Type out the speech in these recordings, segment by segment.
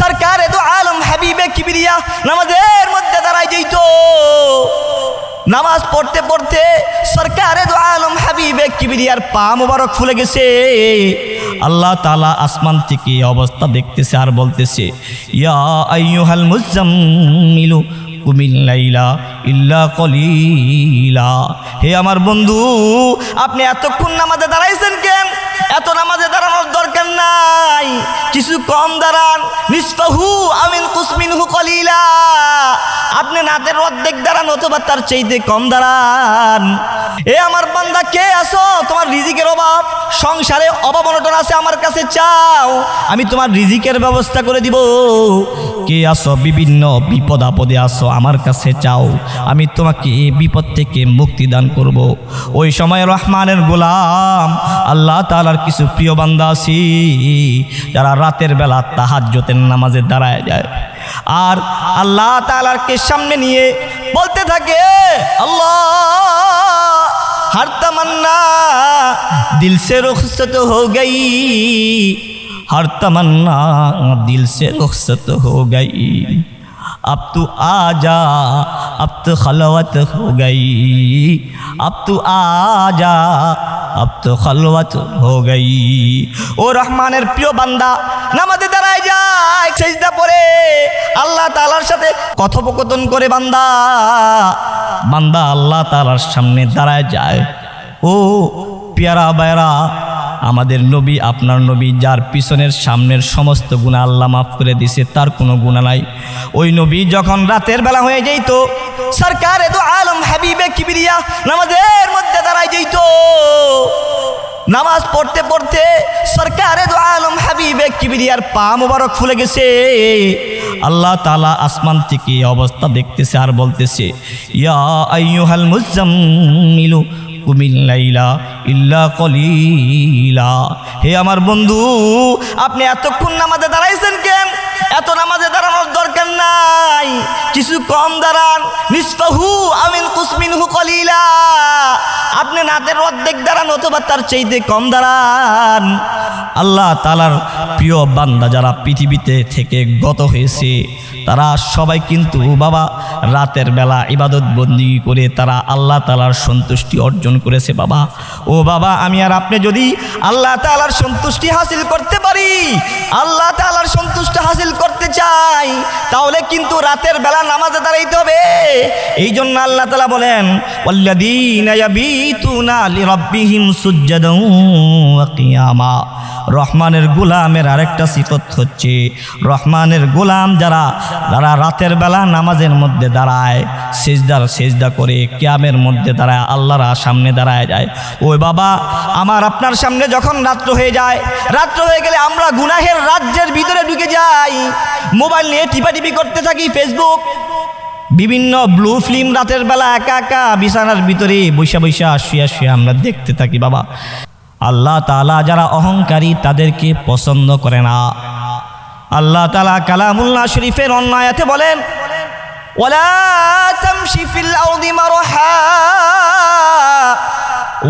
সরকার এত আলম হাবিবে কিবিরিয়া নামাজের মধ্যে দাঁড়াই যেত। নামাজ পড়তে পড়তে সরকার এত আলম হাবিবে কিবিরিয়ার পা মোবারক ফুলে গেছে। আল্লাহ তালা আসমান থেকে অবস্থা দেখতেছে আর বলতেছে, ইয়া আইয়ুহাল মুজাম্মিলু কুমিল্লাইলা ইল্লা কলিলা। হে আমার বন্ধু, আপনি এতক্ষণ নামাজে দাঁড়াইছেন কেন? এত নামাজে দাঁড়ানোর দরকার নাই। কিছু কম দাঁড়ান। নিষ্পাহু, আমিন কুসমিনহু কলিলা। আপনি নাতের অর্ধেক দাঁড়ান, অথবা তার চাইতে কম দাঁড়ান। এ আমার বান্দা, কে আসো তোমার রিজিকের অভাব। সংসারে অভাব অনটন আছে আমার কাছে, চাও। আমি তোমার রিজিকের ব্যবস্থা করে দিব। কে আসো বিভিন্ন বিপদ আপদে আসো আমার কাছে, চাও। আমি তোমাকে এই বিপদ থেকে মুক্তি দান করব। ওই সময় রহমানের গোলাম, আল্লাহ তালার কিছু প্রিয় বান্দা আছি। যারা রাতের বেলা তাহাজ্জতের নামাজে দাঁড়ায় যায় আর আল্লাহ তালারকে সামনে নিয়ে বলতে থাকে আল্লাহ हर तमन्ना दिल से रुखसत हो गई हर तमन्ना दिल से रुखसत हो गई अब तू आ जा अब तो खलवत हो गई अब तू आ जा अब তো খলওয়াত হো গাই। ও রহমানের প্রিয় বান্দা, নামাজে দাঁড়ায় যায়, সেজদা পরে আল্লাহ তালার সাথে কথোপকথন করে বান্দা। বান্দা আল্লাহ তালার সামনে দাঁড়ায় যায়। ও পেয়ারা বায়রা আমাদের নবী, আপনার নবী, যার পিছনের সামনের সমস্ত গুণা আল্লাহ মাফ করে দিছে তার কোনো গুণা নাই। ওই নবী যখন রাতের বেলা হয়ে যেত সরকার এত আলম হাবিবে কিবিরিয়া নামাজের মধ্যে দাঁড়াই যেত নামাজ পড়তে পড়তে সরকার এত আলম হাবিবে কিবিরিয়ার পা মোবারক ফুলে গেছে। আল্লাহ তালা আসমান থেকে অবস্থা দেখতেছে আর বলতেছে, ইয়া আইয়ুহাল মুজাম্মিলু ইল্লা কলিলা। হে আমার বন্ধু আপনি এতক্ষণ নামাজে দাঁড়াইছেন কেন? এত নামাজে দাঁড়ানোর দরকার নাই। কিছু কম দাঁড়ান। নিষ্পাহু আমিন কুসমিনহু কলিলা। আপনি নাতের অর্ধেক দাঁড়ান, অথবা তার চাইতে কম দাঁড়ান। আল্লাহ তালার প্রিয় বান্দা যারা পৃথিবীতে থেকে গত হয়েছে, তারা সবাই কিন্তু বাবা, রাতের বেলা ইবাদত বন্দি করে তারা আল্লাহ তালার সন্তুষ্টি অর্জন করেছে বাবা। ও বাবা, আমি আর আপনি যদি আল্লাহ তালার সন্তুষ্টি হাসিল করতে পারি, আল্লাহ তালার সন্তুষ্টি হাসিল করতে চাই, তাহলে কিন্তু রাতের বেলা নামাজে দাঁড়াইতে হবে। এই জন্য আল্লাহ তালা বলেন, ওয়াল্লাযীনা তু না রব্বিহীন ওয়া কিয়ামা। রহমানের গোলামের আরেকটা সিফত হচ্ছে, রহমানের গোলাম যারা যারা রাতের বেলা নামাজের মধ্যে দাঁড়ায়, সেজদার সেজদা করে, ক্যামের মধ্যে দাঁড়ায়, আল্লাহরা সামনে দাঁড়ায় যায়, ওই বাবা, আমার আপনার সামনে যখন রাত্র হয়ে যায়, রাত্র হয়ে গেলে আমরা গুনাহের রাজ্যের ভিতরে ঢুকে যাই, মোবাইল নিয়ে টিপাটিপি করতে থাকি, ফেসবুক, বিভিন্ন ব্লু ফিল্ম রাতের বেলা একা একা বিছানার ভিতরে বৈশা বৈশা শুয়া শুয়া আমরা দেখতে থাকি, বাবা। আল্লাহ তালা যারা অহংকারী তাদেরকে পছন্দ করে না। আল্লাহ তালা কালামুল্লাহ শরীফের অন্যায়াতে বলেন, ওয়ালা তামশি ফিল আরদি মারহা,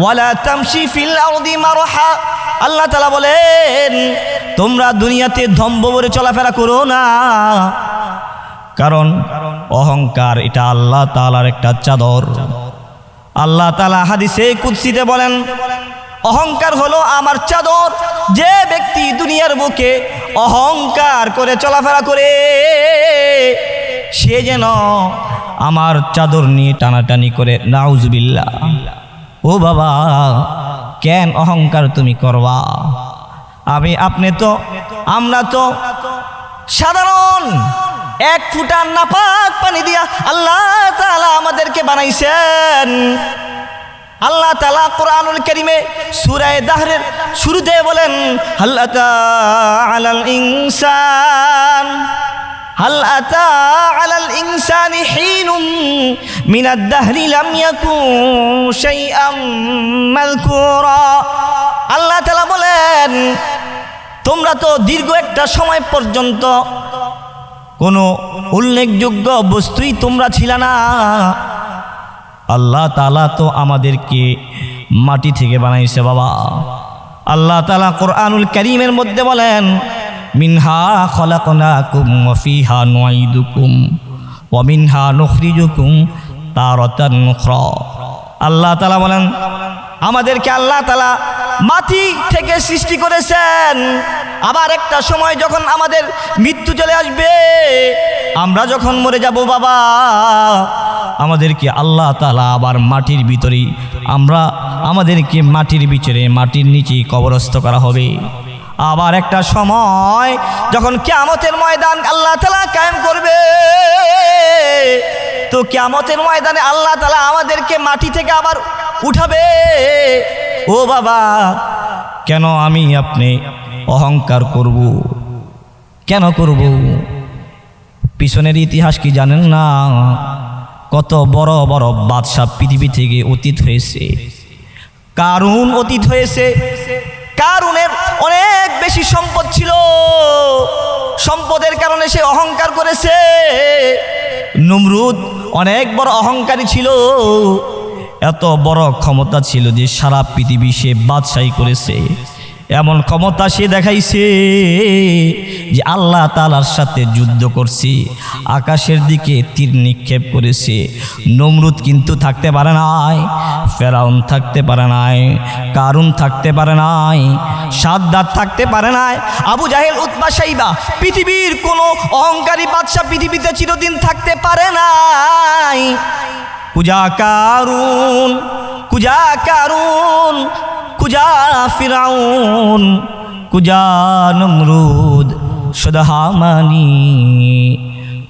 ওয়ালা তামশি ফিল আরদি মারহা। আল্লাহ তালা বলেন, তোমরা দুনিয়াতে ধম্ব ভরে চলাফেরা করো না, কারণ অহংকার এটা আল্লাহ তালার একটা চাদর। আল্লাহ তালা হাদিসে কুৎসিতে বলেন অহংকার হলো আমার চাদর। যে ব্যক্তি দুনিয়ার বুকে অহংকার করে চলাফেরা করে, সে যেন আমার চাদর নিয়ে টানাটানি করে। নাউজবিল্লা ও বাবা, কেন অহংকার তুমি করবা? আমি, আপনি তো, আমরা তো সাধারণ। এক ফুটার নাপাক পানি দিয়া আল্লাহ তাআলা আমাদেরকে বানাইছেন। আল্লাহ তালা কোরআনুল করিমে সুরায় দাহরের শুরুতে বলেন হাল্লাতা আলাল ইনসান هل أتى على الإنسان حين من الدهر لم يكن شيئا مذكورا আল্লাহ তালা বলেন তোমরা তো দীর্ঘ একটা সময় পর্যন্ত কোনো উল্লেখযোগ্য বস্তুই তোমরা ছিল না আল্লাহ তালা তো আমাদেরকে মাটি থেকে বানাইছে বাবা। আল্লাহ তালা কোরআনুল করিমের মধ্যে বলেন, মিনহা খলাকনাকুম ওয়াফিহা নুঈদুকুম ওয়া মিনহা নুখরিজুকুম তারাতান আল্লাহ তাআলা বলেন, আমাদেরকে আল্লাহ তাআলা মাটি থেকে সৃষ্টি করেছেন। আবার একটা সময় যখন আমাদের মৃত্যু চলে আসবে আমরা যখন মরে যাব, বাবা, আমাদেরকে আল্লাহ তালা আবার মাটির ভিতরে, আমরা আমাদেরকে মাটির ভিতরে, মাটির নিচে কবরস্থ করা হবে। আবার একটা সময় যখন কেয়ামতের ময়দান আল্লাহ তালা কায়েম করবে, তো কেয়ামতের ময়দানে আল্লাহ তালা আমাদেরকে মাটি থেকে আবার উঠাবে। ও বাবা, কেন আমি আপনি অহংকার করব? কেন করব? পিছনের ইতিহাস কি জানেন না? কত বড় বড় বাদশাহ পৃথিবী থেকে অতীত হয়েছে। কারুন অতীত হয়েছে। কারুনের অনেক বেশি সম্পদ ছিল। সম্পদের কারণে সে অহংকার করেছে। নমরুদ অনেক বড় অহংকারী ছিল। এত বড় ক্ষমতা ছিল যে সারা পৃথিবী সে বাদশাহী করেছে। এমন ক্ষমতা সে দেখাইছে যে আল্লাহ তালার সাথে যুদ্ধ করছে, আকাশের দিকে তীর নিক্ষেপ করেছে। নমরুদ কিন্তু থাকতে পারে নাই, ফেরাউন থাকতে পারে নাই, কারুন থাকতে পারে নাই, সাদ্দাত থাকতে পারে নাই, আবু জাহেল উৎপা সাইবা পৃথিবীর কোনো অহংকারী বাদশাহ পৃথিবীতে চিরদিন থাকতে পারে নাই। কুজা কারুন কুজা কারুন কুজা ফিরাউন, কুজা নমরুদ সদহামানি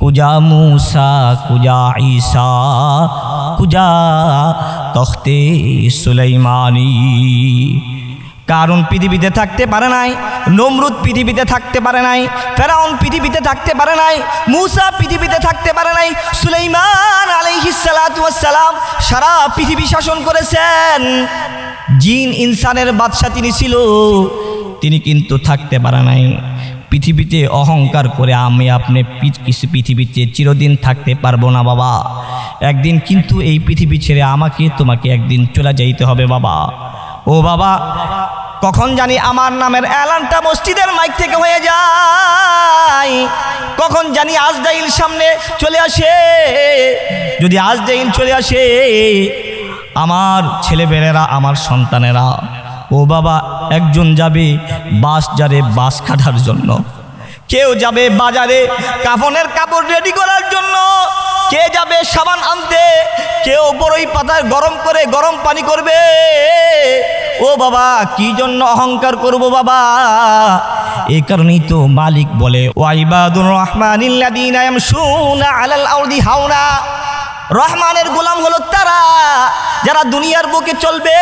কুজা মুসা, কুজা ঈসা, কুজা তখতে সুলাইমানি। কারণ পৃথিবীতে থাকতে পারে নাই, নমরুদ পৃথিবীতে থাকতে পারে নাই, ফেরাউন পৃথিবীতে থাকতে পারে নাই, মুসা পৃথিবীতে থাকতে পারে নাই, সুলাইমান আলাইহিসালাম সারা পৃথিবী শাসন করেছেন। জিন ইনসানের বাদশা তিনি ছিল। তিনি কিন্তু থাকতে পারে নাই। পৃথিবীতে অহংকার করে আমি আপনি কিছু পৃথিবীতে চিরদিন থাকতে পারব না বাবা। একদিন কিন্তু এই পৃথিবী ছেড়ে আমাকে, তোমাকে একদিন চলে যাইতে হবে বাবা। ও বাবা, কখন জানি আমার নামের এলানটা মসজিদের মাইক থেকে হয়ে যায়। কখন জানি আজদাইল সামনে চলে আসে। যদি আজদাইল চলে আসে আমার ছেলেবেলেরা, আমার সন্তানেরা, ও বাবা, একজন যাবে বাস যারে বাস কাটার জন্য। কেউ যাবে বাজারে কাফনের কাপড় রেডি করার জন্য। কে যাবে সাবান আনতে, কেউ বড়ই পাতায় গরম করে গরম পানি করবে। ও বাবা, কি জন্য অহংকার করব বাবা? এই কারণেই তো মালিক বলে ওয়াইবাদুর রহমানিল্লাদিনা আলাল আরদি হাওনা। রহমানের গোলাম হলো তারা। যারা দুনিয়ার বুকে চলবে,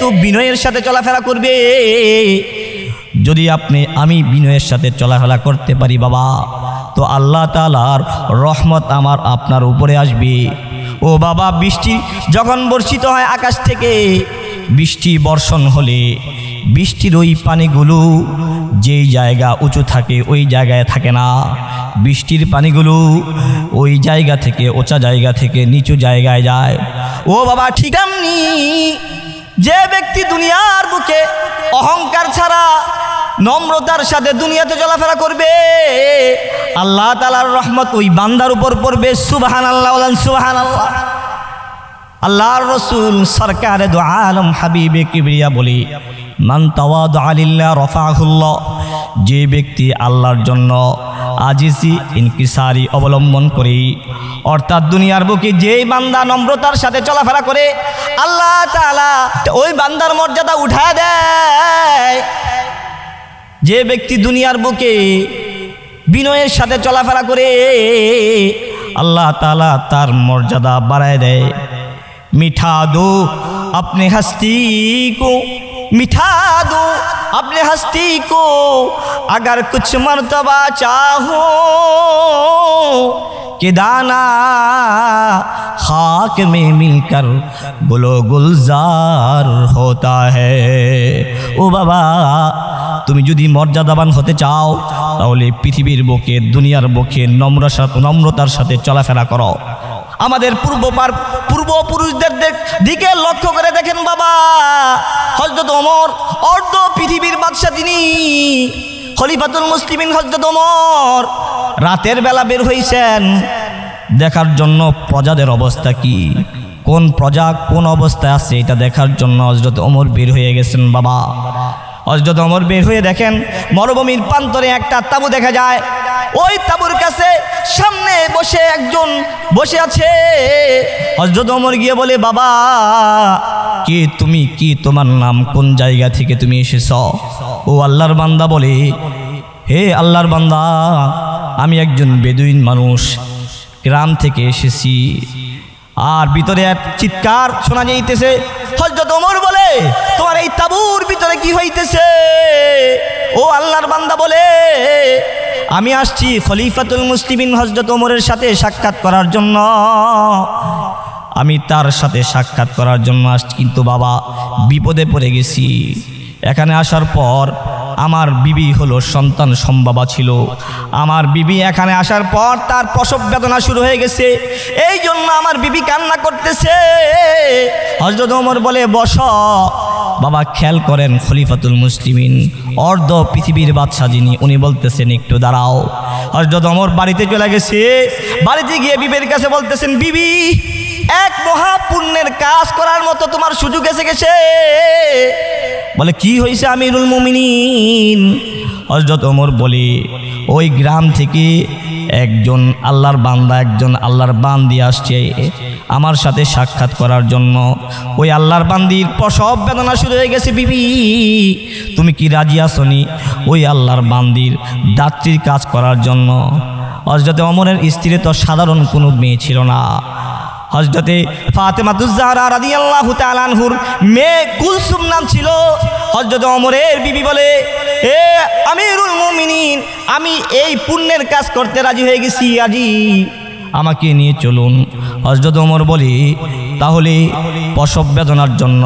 তো বিনয়ের সাথে চলাফেরা করবে। যদি আপনি, আমি বিনয়ের সাথে চলাফেরা করতে পারি বাবা, তো আল্লাহ তালার রহমত আমার আপনার উপরে আসবে। ও বাবা, বৃষ্টি যখন বর্ষিত হয় আকাশ থেকে, বৃষ্টি বর্ষণ হলে বৃষ্টির ওই পানিগুলো যেই জায়গা উঁচু থাকে, ওই জায়গায় থাকে না। বৃষ্টির পানিগুলো ওই জায়গা থেকে, ওচা জায়গা থেকে, নিচু জায়গায় যায়। ও বাবা, ঠিক আমনি যে ব্যক্তি দুনিয়ার বুকে অহংকার ছাড়া, নম্রতার সাথে দুনিয়াতে চলাফেরা করবে, আল্লাহ তালার রহমত ওই বান্দার উপর পড়বে। সুবাহান আল্লাহ সুবাহান আল্লাহ আল্লাহর রসুল সরকারে দো আলম হাবিবে কিবরিয়া বলি, মান রফাহুল্লাহ যে ব্যক্তি আল্লাহর জন্য আজিসি ইনকিসারি অবলম্বন করি, অর্থাৎ দুনিয়ার বুকে যেই বান্দা নম্রতার সাথে চলাফেরা করে, আল্লাহ তাআলা ওই বান্দার মর্যাদা উঠায় দেয়। যে ব্যক্তি দুনিয়ার বুকে বিনয়ের সাথে চলাফেরা করে, আল্লাহ তাআলা তার মর্যাদা বাড়ায় দেয়। মিঠা দো अपने हस्ती को मिठा दो अपने हस्ती को अगर कुछ मर्तबा चाहो कि दाना खाक में मिलकर गुलो गुलजार होता है ও বাবা তুমি যদি মর্যাদাবান হতে চাও তাহলে পৃথিবীর বুকে দুনিয়ার বুকে নম্র সাথে নম্রতার সাথে চলাফেরা করো আমাদের পূর্বপার পূর্বপুরুষদের দিক- লক্ষ্য করে দেখেন বাবা। হজরত অমর অর্ধ পৃথিবীর বাদশা তিনি। খলিফাতুল মুসলিমিন হজরত অমর রাতের বেলা বের হইছেন। দেখার জন্য প্রজাদের অবস্থা কি? কোন প্রজা কোন অবস্থায় আছে এটা দেখার জন্য হজরত অমর বের হয়ে গেছেন বাবা। হজরত অমর বের হয়ে দেখেন, মরুভূমির প্রান্তরে একটা তাবু দেখা যায়। ওই তাবুর কাছে সামনে বসে একজন বসে আছে। হজরত ওমর গিয়ে বলে, বাবা, কে তুমি? কি তোমার নাম? কোন জায়গা থেকে তুমি এসেছ? ও আল্লাহর বান্দা বলে, হে আল্লাহর বান্দা, আমি একজন বেদুইন মানুষ। গ্রাম থেকে এসেছি। আর ভিতরে এক চিৎকার শোনা যাইতেছে। হজরত ওমর বলে, তোমার এই তাবুর ভিতরে কি হইতেছে? ও আল্লাহর বান্দা বলে আমি আসছি খলিফাতুল মুসলিমিন হজরত ওমরের সাথে সাক্ষাৎ করার জন্য। আমি তার সাথে সাক্ষাৎ করার জন্য আসছি, কিন্তু বাবা বিপদে পড়ে গেছি। এখানে আসার পর আমার বিবি হলো সন্তান সম্ভাবা ছিল। আমার বিবি এখানে আসার পর তার প্রসব বেদনা শুরু হয়ে গেছে। এই জন্য আমার বিবি কান্না করতেছে। হজরত ওমর বলে, বস, বাবা খেয়াল করেন খলিফাতুল মুসলিমিন, অর্ধ পৃথিবীর বাদশা যিনি, উনি বলতেছেন, একটু দাঁড়াও। হজরত ওমর বাড়িতে চলে গেছে। বাড়িতে গিয়ে বিবির কাছে বলতেছেন, বিবি, এক মহাপুণ্যের কাজ করার মতো তোমার সুযোগ এসে গেছে। বলে, কি হয়েছে আমিরুল মুমিনিন? হজরত ওমর বলে, ওই গ্রাম থেকে একজন আল্লাহর বান্দা, একজন আল্লাহর বান্দি আসছে আমার সাথে সাক্ষাৎ করার জন্য। ওই আল্লাহর বান্দির প্রসব বেদনা শুরু হয়ে গেছে, বিবি। তুমি কি রাজি আসনি ওই আল্লাহর বান্দির দাত্রীর কাজ করার জন্য? হজরত অমরের স্ত্রী তো সাধারণ কোনো মেয়ে ছিল না। হজরতে ফাতেমাতুজাহরা রাজি আল্লাহ তালানহুর মেয়ে কুলসুম নাম ছিল। হজরত অমরের বিবি বলে, এ আমিরুল মুমিনিন, আমি এই পুণ্যের কাজ করতে রাজি হয়ে গেছি, আজি। আমাকে নিয়ে চলুন। হজরত অমর বলি, তাহলে প্রসব বেদনার জন্য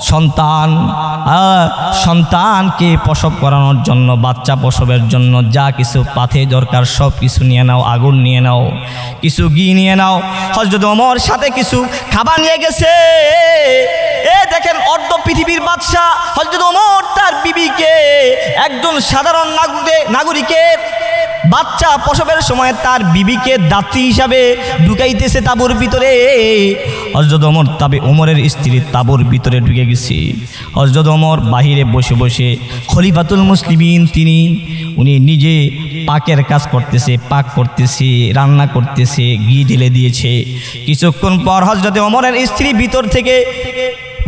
সন্তান আহ, সন্তানকে প্রসব করানোর জন্য বাচ্চা প্রসবের জন্য যা কিছু পাথে দরকার সব কিছু নিয়ে নাও আগুন নিয়ে নাও কিছু ঘি নিয়ে নাও। হজরত ওমর সাথে কিছু খাবার নিয়ে গেছে। এ দেখেন অর্ধ পৃথিবীর বাদশাহ হজরত ওমর তার বিবিকে একজন সাধারণ নাগরিকে নাগরিকের বাচ্চা প্রসবের সময় তার বিবিকে দাত্রী হিসাবে ঢুকাইতেছে তাবুর ভিতরে। হজরত ওমর তবে ওমরের স্ত্রী তাবুর ভিতরে ঢুকে গেছে। হজরত ওমর বাহিরে বসে বসে খলিফাতুল মুসলিমিন তিনি, উনি নিজে পাকের কাজ করতেছে, পাক করতেছে, রান্না করতেছে, ঘি ঢেলে দিয়েছে। কিছুক্ষণ পর হজরতে ওমরের স্ত্রী ভিতর থেকে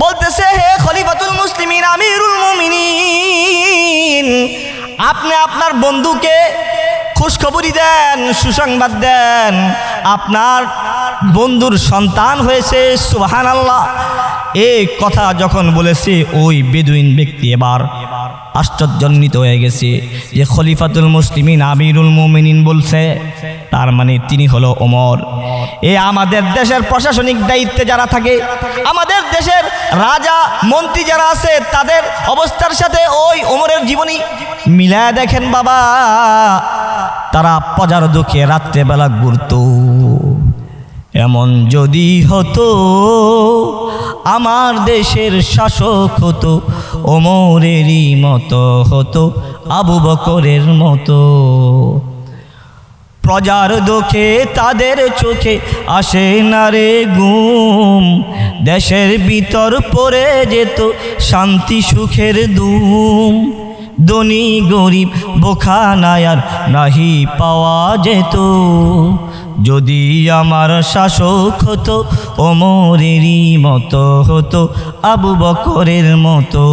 বলতেছে, হে খলিফাতুল মুসলিমিন, আমিরুল মুমিনিন, আপনি আপনার বন্ধুকে খুশখবরি দেন, সুসংবাদ দেন। আপনার বন্ধুর সন্তান হয়েছে সুবাহান আল্লাহ এই কথা যখন বলেছে, ওই বেদুইন ব্যক্তি এবার আশ্চর্যান্বিত হয়ে গেছে যে খলিফাতুল মুসলিমিন আমিরুল মুমিনিন বলছে, তার মানে তিনি হলো ওমর। এ আমাদের দেশের প্রশাসনিক দায়িত্বে যারা থাকে, আমাদের দেশের রাজা, মন্ত্রী যারা আছে, তাদের অবস্থার সাথে ওই ওমরের জীবনী মিলায় দেখেন বাবা। তারা প্রজার দুঃখে রাত্রেবেলা ঘুরত। এমন যদি হতো, আমার দেশের শাসক হতো ওমরেরই মতো হতো, আবু বকরের মতো। প্রজার দুঃখে তাদের চোখে আসে না রে গুম। দেশের ভিতর পড়ে যেত শান্তি সুখের দুম। ধনী গরিব বোখা নায়ার নাহি পাওয়া যেত। যদি আমার শাসক হতো ওমরেরই মতো হতো, আবু বকরের মতো।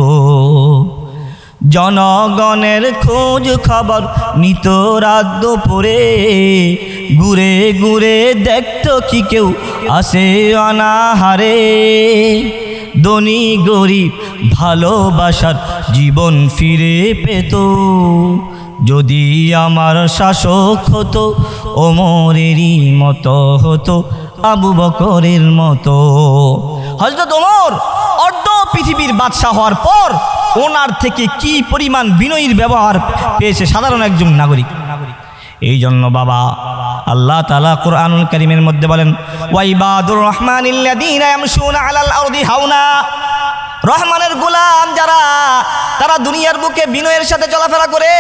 জনগণের খোঁজ খবর নিত রাত দুপুরে। ঘুরে ঘুরে দেখতো কি কেউ আসে অনাহারে। ধনী গরিব ভালোবাসার জীবন ফিরে পেত। যদি আমার শাসক হতো, ওমরেরই মতো হতো, আবু বকরের মতো। হজরত ওমর, অর্ধ পৃথিবীর বাদশাহ হওয়ার পর ওনার থেকে কি পরিমাণ বিনয়ীর ব্যবহার পেয়েছে সাধারণ একজন নাগরিক? এই জন্য বাবা, আল্লাহ তালা কোরআনুল করিমের মধ্যে বলেন ওয়াইবাদুর রহমান আলাল আরদি হাওনা। রহমানের গোলাম যারা, তারা দুনিয়ার বুকে বিনয়ের সাথে চলাফেরা করে।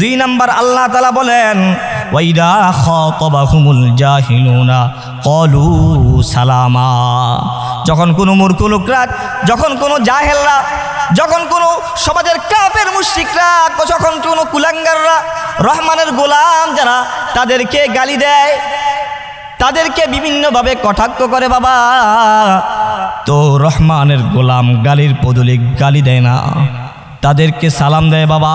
দুই নাম্বার আল্লাহ তালা বলেন কলু সালামা। যখন কোনো মূর্খ লোকরা, যখন কোনো জাহেলরা, যখন কোনো সমাজের কাফের মুশরিকরা, যখন কোনো কুলাঙ্গাররা, রহমানের গোলাম যারা, তাদেরকে গালি দেয়। তাদেরকে বিভিন্নভাবে কটাক্ষ করে, বাবা তো রহমানের গোলাম গালির পদলে গালি দেয় না। তাদেরকে সালাম দেয়, বাবা,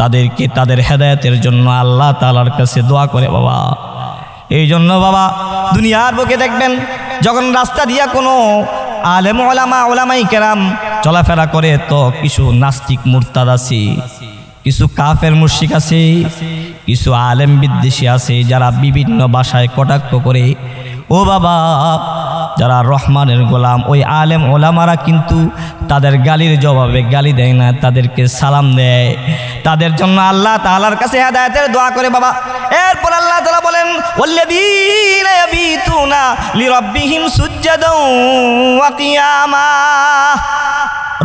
তাদেরকে তাদের হেদায়তের জন্য আল্লাহ তালার কাছে দোয়া করে, বাবা। এই জন্য, বাবা, দুনিয়ার বুকে দেখবেন, যখন রাস্তা দিয়া কোনো আলেম, ওলামা, ওলামাই কেরাম চলাফেরা করে, তো কিছু নাস্তিক মুরতাদ আছে, কিছু কাফের মুশিক আছে কিছু আলেম বিদ্বেষী আছে যারা বিভিন্ন ভাষায় কটাক্ষ করে। ও বাবা, যারা রহমানের গোলাম, ওই আলেম ওলামারা কিন্তু তাদের গালির জবাবে গালি দেয় না, তাদেরকে সালাম দেয়। তাদের জন্য আল্লাহ তাআলার কাছে হেদায়েতের দোয়া করে, বাবা। এরপর আল্লাহ তালা বলেন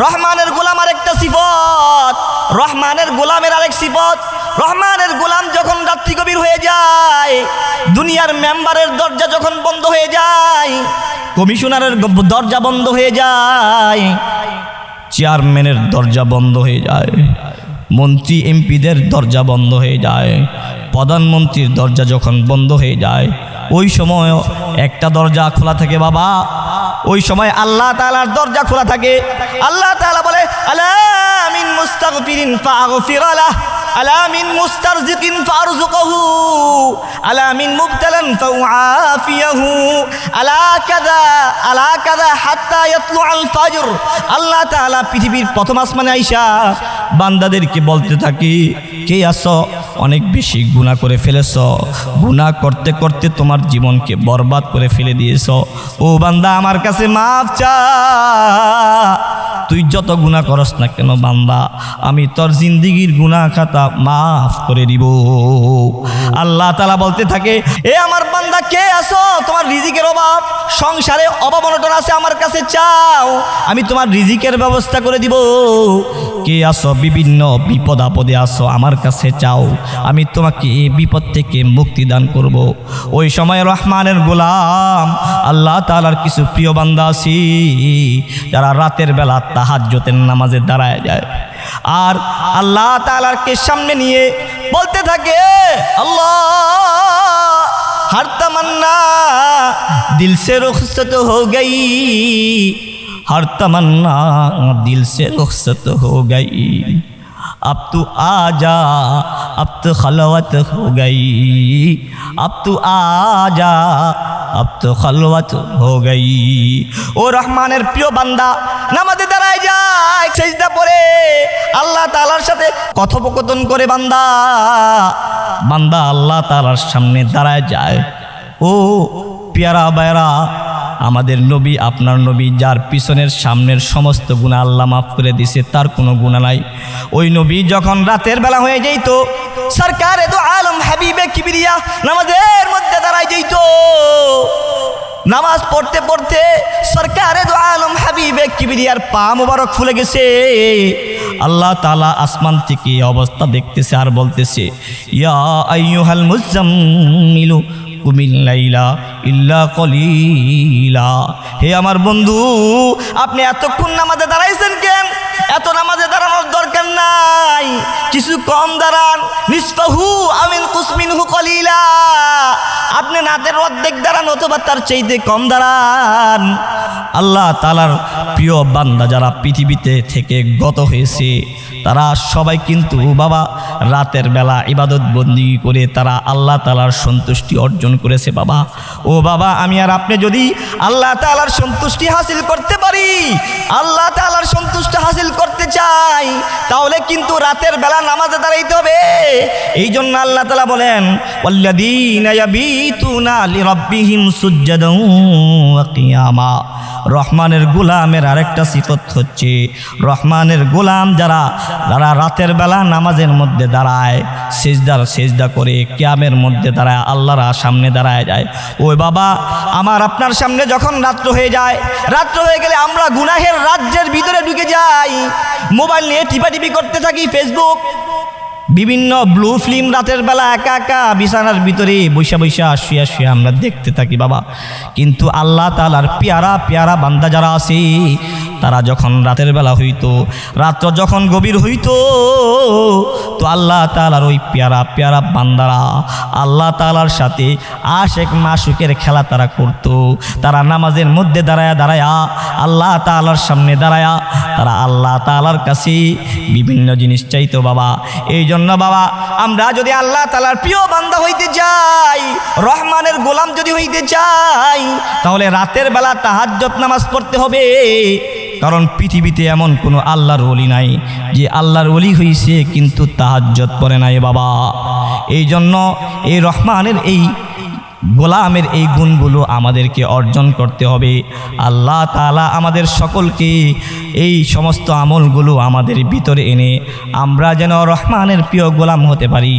রহমানের গোলাম আরেকটা সিফত, রহমানের গোলামের আরেক সিফত। রহমানের গোলাম যখন রাত্রি কবির হয়ে যায়, দুনিয়ার মেম্বারের দরজা যখন বন্ধ হয়ে যায়, কমিশনারের দরজা বন্ধ হয়ে যায়, চেয়ারম্যানের দরজা বন্ধ হয়ে যায়, মন্ত্রী এমপিদের দরজা বন্ধ হয়ে যায়, প্রধানমন্ত্রীর দরজা যখন বন্ধ হয়ে যায়, ওই সময় একটা দরজা খোলা থাকে বাবা, ওই সময় আল্লাহ তাআলার দরজা খোলা থাকে। আল্লাহ তালা বলে ফাগফিরালাহ আলামিন মুস্তারজিকিন ফারজুকহু আলামিন মুবতালান ফাউআফিয়াহু, আলা কাযা আলা কাযা হাত্তা ইয়াতলু আল ফাজর। আল্লাহ তাআলা পৃথিবীর প্রথম আসমানে আইসা বান্দাদেরকে বলতে থাকি, কে আসো অনেক বেশি গুনাহ করে ফেলেছ। গুনাহ করতে করতে তোমার জীবনকে বরবাদ করে ফেলে দিয়েছ। ও বান্দা, আমার কাছে মাফ চা। তুই যত গুণা করস না কেন বান্দা? আমি তোর জিন্দিগির গুণা খাতা মাফ করে দিব। আল্লাহ তালা বলতে থাকে, এ আমার বান্দা, কে আসো তোমার রিজিকের অভাব, সংসারে অভাব অনটন আছে আমার কাছে চাও। আমি তোমার রিজিকের ব্যবস্থা করে দিব। কে আসো বিভিন্ন বিপদ আপদে আসো আমার কাছে চাও। আমি তোমাকে এই বিপদ থেকে মুক্তি দান করব। ওই সময় রহমানের গোলাম আল্লাহ তালার কিছু প্রিয় বান্দা আসি যারা রাতের বেলা তাহাজ্যতের নামাজে দাঁড়ায় যায়। আর আল্লাহ তালারকে সামনে নিয়ে বলতে থাকে, আল্লাহ, হারতামান্না দিল সে রুখসত হো हर तमन्ना दिल से रुखसत हो गई अब तू आ जा अब तो खलवत हो गई अब तू आ जा अब তো খলওয়াত হো গই ও রহমানের প্রিয় বান্দা নামাজে দাঁড়ায় যায় সেজদা পড়ে আল্লাহ তাআলার সাথে কথোপকথন করে বান্দা বান্দা আল্লাহ তাআলার সামনে দাঁড়ায় যায় ও পেয়ারা বায়রা আমাদের নবী, আপনার নবী, যার পিছনের সামনের সমস্ত গুণা আল্লাহ মাফ করে দিছে, তার কোনো গুণা নাই। ওই নবী যখন রাতের বেলা হয়ে যেত সরকারে তো আলম হাবিবে কিবিরিয়া নামাজের মধ্যে দাঁড়ায় যেত নামাজ পড়তে পড়তে সরকারে দো আলম হাবিবে কিবিরিয়ার পা মুবারক ফুলে গেছে। আল্লাহ তালা আসমান থেকে অবস্থা দেখতেছে আর বলতেছে, ইয়া আইয়ুহাল মুজাম্মিলু কুমিল লাইলা ইল্লা কলিলা। হে আমার বন্ধু, আপনি এতক্ষণ নামাজে দাঁড়াইছেন কেন? এত নামাজে দাঁড়ানোর দরকার নাই। কিছু কম দাঁড়ান। নিষ্পাহু আমিন কুসমিন হু কলিলা। আপনি নাতের অর্ধেক দাঁড়ান অথবা তার চাইতে কম দাঁড়ান। আল্লাহ তালার প্রিয় বান্দা যারা পৃথিবীতে থেকে গত হয়েছে, তারা সবাই কিন্তু বাবা, রাতের বেলা ইবাদত বন্দি করে তারা আল্লাহ তালার সন্তুষ্টি অর্জন করেছে বাবা। ও বাবা, আমি আর আপনি যদি আল্লাহ তালার সন্তুষ্টি হাসিল করতে পারি, আল্লাহ তালার সন্তুষ্টি হাসিল করতে চাই, তাহলে কিন্তু রাতের বেলা নামাজে দাঁড়াইতে হবে। এই জন্য আল্লাহ তালা বলেন, ওয়াল্লাযীনা রহমানের গোলামের আরেকটা সিফত হচ্ছে, রহমানের গোলাম যারা যারা রাতের বেলা নামাজের মধ্যে দাঁড়ায়, সেজদার সেজদা করে কিয়ামের মধ্যে দাঁড়ায়, আল্লাহর সামনে দাঁড়ায় যায়, ওই বাবা, আমার আপনার সামনে যখন রাত্র হয়ে যায়, রাত্র হয়ে গেলে আমরা গুনাহের রাজ্যের ভিতরে ঢুকে যাই। মোবাইল নিয়ে টিপাটিপি করতে থাকি ফেসবুক বিভিন্ন ব্লু ফিল্ম রাতের বেলা একা একা বিছানার ভিতরে বৈশা বৈশা শুয়া শুয়া আমরা দেখতে থাকি, বাবা। কিন্তু আল্লাহ তালার পেয়ারা পেয়ারা বান্দা যারা আছে তারা যখন রাতের বেলা হইতো, রাত্র যখন গভীর হইতো, তো আল্লাহ তালার ওই পেয়ারা পেয়ারা বান্দারা, আল্লাহ তালার সাথে আশেক মাসুকের খেলা তারা করতো। তারা নামাজের মধ্যে দাঁড়ায়া দাঁড়ায়া, আল্লাহ তালার সামনে দাঁড়ায়া, তারা আল্লাহ তালার কাছে বিভিন্ন জিনিস চাইতো, বাবা। এই জন্য বাবা, আমরা যদি আল্লাহ তালার প্রিয় বান্দা হইতে চাই রহমানের গোলাম যদি হইতে চাই তাহলে রাতের বেলা তাহাজ্জত নামাজ পড়তে হবে। কারণ পৃথিবীতে এমন কোনো আল্লাহর ওলি নাই যে আল্লাহর ওলি হইছে কিন্তু তাহাজ্জত পড়ে নাই বাবা। এই জন্য এই রহমানের এই গোলামের এই গুণগুলো আমাদেরকে অর্জন করতে হবে। আল্লাহ তালা আমাদের সকলকে এই সমস্ত আমলগুলো আমাদের ভিতরে এনে আমরা যেন রহমানের প্রিয় গোলাম হতে পারি।